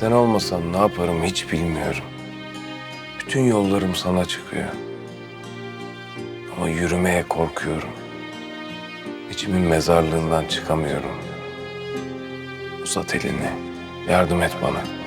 Sen olmasan ne yaparım hiç bilmiyorum. Bütün yollarım sana çıkıyor. Ama yürümeye korkuyorum. İçimin mezarlığından çıkamıyorum. Uzat elini. Yardım et bana.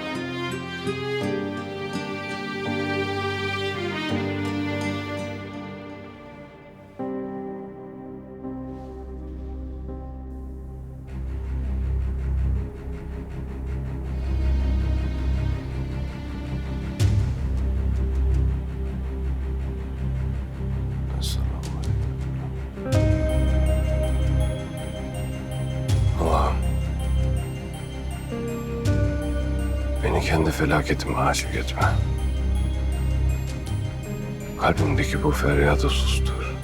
Beni kendi felaketime aşık etme. Kalbimdeki bu feryadı sustur.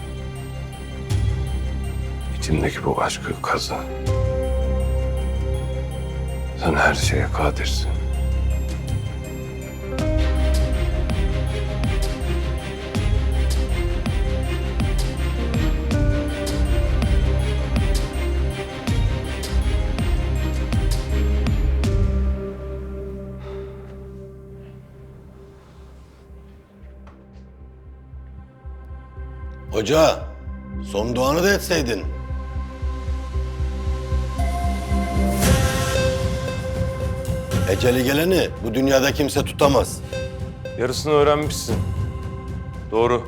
İçimdeki bu aşkı kazı. Sen her şeye kadirsin. Hoca, son duanı da etseydin. Eceli geleni bu dünyada kimse tutamaz. Yarısını öğrenmişsin. Doğru.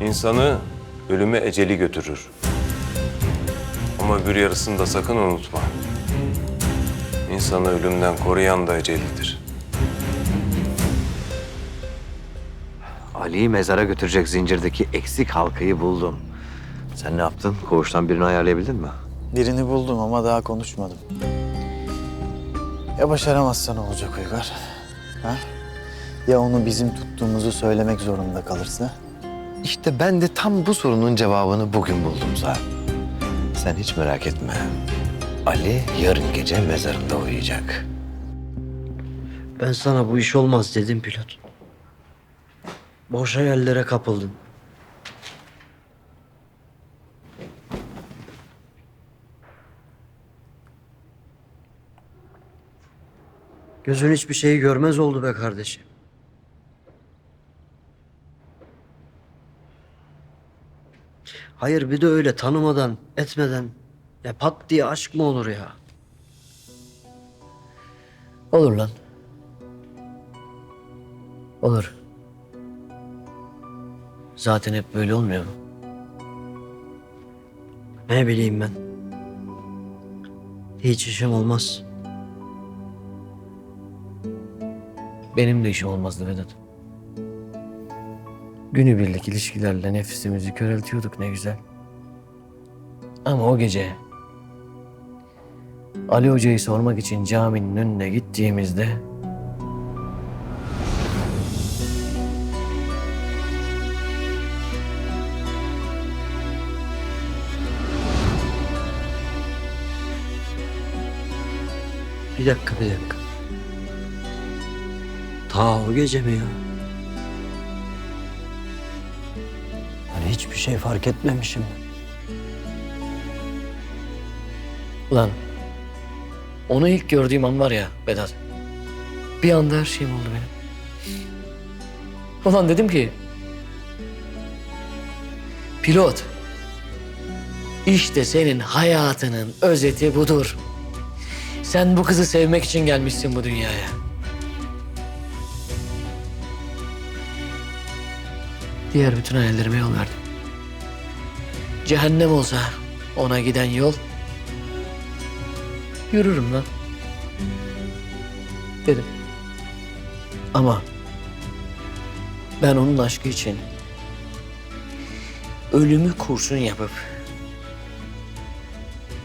İnsanı ölüme eceli götürür. Ama bir yarısını da sakın unutma. İnsanı ölümden koruyan da ecelidir. Ali'yi mezara götürecek zincirdeki eksik halkayı buldum. Sen ne yaptın? Koğuştan birini ayarlayabildin mi? Birini buldum ama daha konuşmadım. Ya başaramazsa ne olacak Uygar? Ha? Ya onu bizim tuttuğumuzu söylemek zorunda kalırsa? İşte ben de tam bu sorunun cevabını bugün buldum zaten. Sen hiç merak etme. Ali yarın gece mezarında uyuyacak. Ben sana bu iş olmaz dedim pilot. Boş hayallere kapıldın. Gözün hiçbir şeyi görmez oldu be kardeşim. Hayır bir de öyle tanımadan, etmeden ya pat diye aşk mı olur ya? Olur lan. Olur. Zaten hep böyle olmuyor mu? Ne bileyim ben. Hiç işim olmaz. Benim de işim olmazdı Vedat. Günübirlik ilişkilerle nefsimizi köreltiyorduk ne güzel. Ama o gece Ali Hoca'yı sormak için caminin önüne gittiğimizde Bir dakika, bir dakika. Ta o gece mi ya? Hani hiçbir şey fark etmemişim. Ulan onu ilk gördüğüm an var ya Vedat. Bir anda her şeyim oldu benim. Ulan dedim ki... Pilot. İşte senin hayatının özeti budur. Sen bu kızı sevmek için gelmişsin bu dünyaya. Diğer bütün hayallerime yol verdim. Cehennem olsa ona giden yol yürürüm lan. Dedim. Ama ben onun aşkı için ölümü kurşun yapıp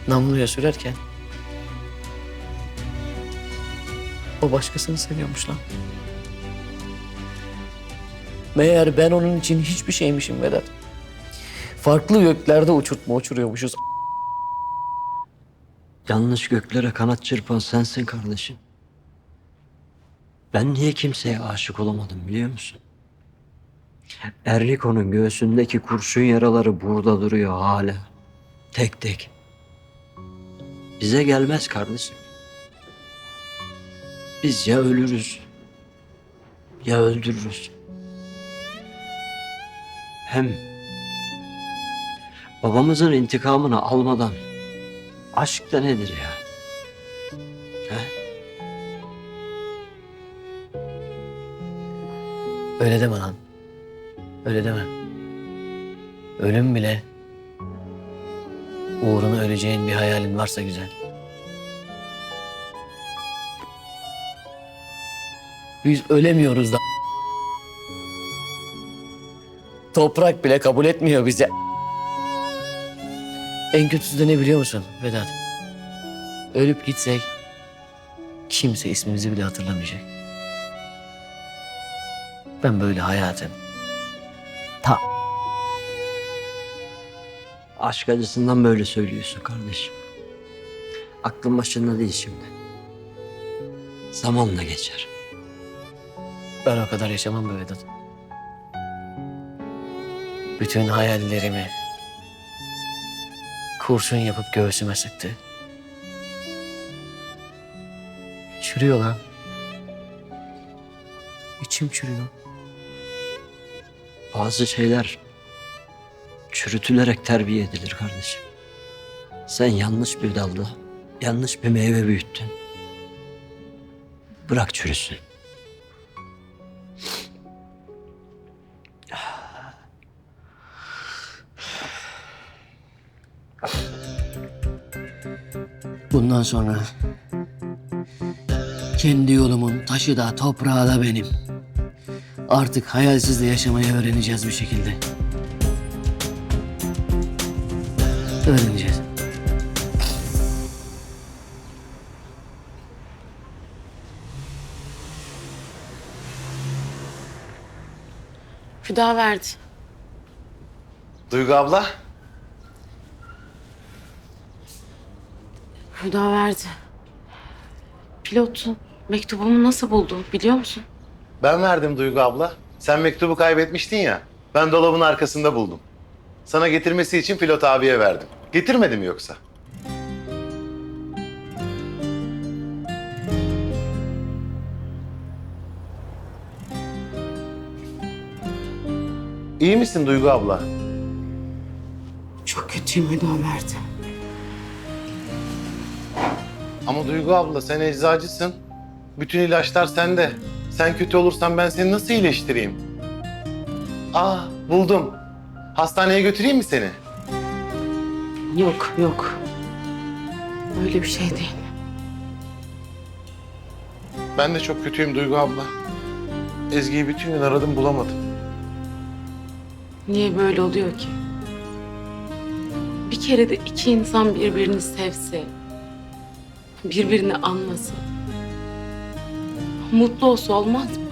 namluya sürerken o başkasını seviyormuş lan. Meğer ben onun için hiçbir şeymişim Vedat. Farklı göklerde uçurtma uçuruyormuşuz. Yanlış göklere kanat çırpan sensin kardeşim. Ben niye kimseye aşık olamadım biliyor musun? Erliko'nun göğsündeki kurşun yaraları burada duruyor hala. Tek tek. Bize gelmez kardeşim. Biz ya ölürüz ya öldürürüz. Hem babamızın intikamını almadan aşk da nedir ya? He? Öyle deme lan. Öyle deme. Ölüm bile uğruna öleceğin bir hayalin varsa güzel. Biz ölemiyoruz da. Toprak bile kabul etmiyor bizi. En kötüsü de ne biliyor musun Vedat? Ölüp gitsek kimse ismimizi bile hatırlamayacak. Ben böyle hayatım. Ta Aşk acısından böyle söylüyorsun kardeşim. Aklın başında değil şimdi. Zamanla geçer. Ben o kadar yaşamam be Vedat. Bütün hayallerimi kurşun yapıp göğsüme sıktı. Çürüyor lan. İçim çürüyor. Bazı şeyler çürütülerek terbiye edilir kardeşim. Sen yanlış bir dalda yanlış bir meyve büyüttün. Bırak çürüsün. Bundan sonra kendi yolumun taşı da toprağı da benim. Artık hayalsiz de yaşamayı öğreneceğiz bir şekilde. Öğreneceğiz. Hüda verdi. Duygu abla. Hüda verdi. Pilotu mektubumu nasıl buldu biliyor musun? Ben verdim Duygu abla. Sen mektubu kaybetmiştin ya. Ben dolabın arkasında buldum. Sana getirmesi için pilot abiye verdim. Getirmedi mi yoksa? İyi misin Duygu abla? Çok kötüyüm Hüda verdi. Ama Duygu abla sen eczacısın. Bütün ilaçlar sende. Sen kötü olursan ben seni nasıl iyileştireyim? Aa buldum. Hastaneye götüreyim mi seni? Yok yok. Öyle bir şey değil. Ben de çok kötüyüm Duygu abla. Ezgi'yi bütün gün aradım bulamadım. Niye böyle oluyor ki? Bir kere de iki insan birbirini sevse, birbirini anlasa, mutlu olsa olmaz mı?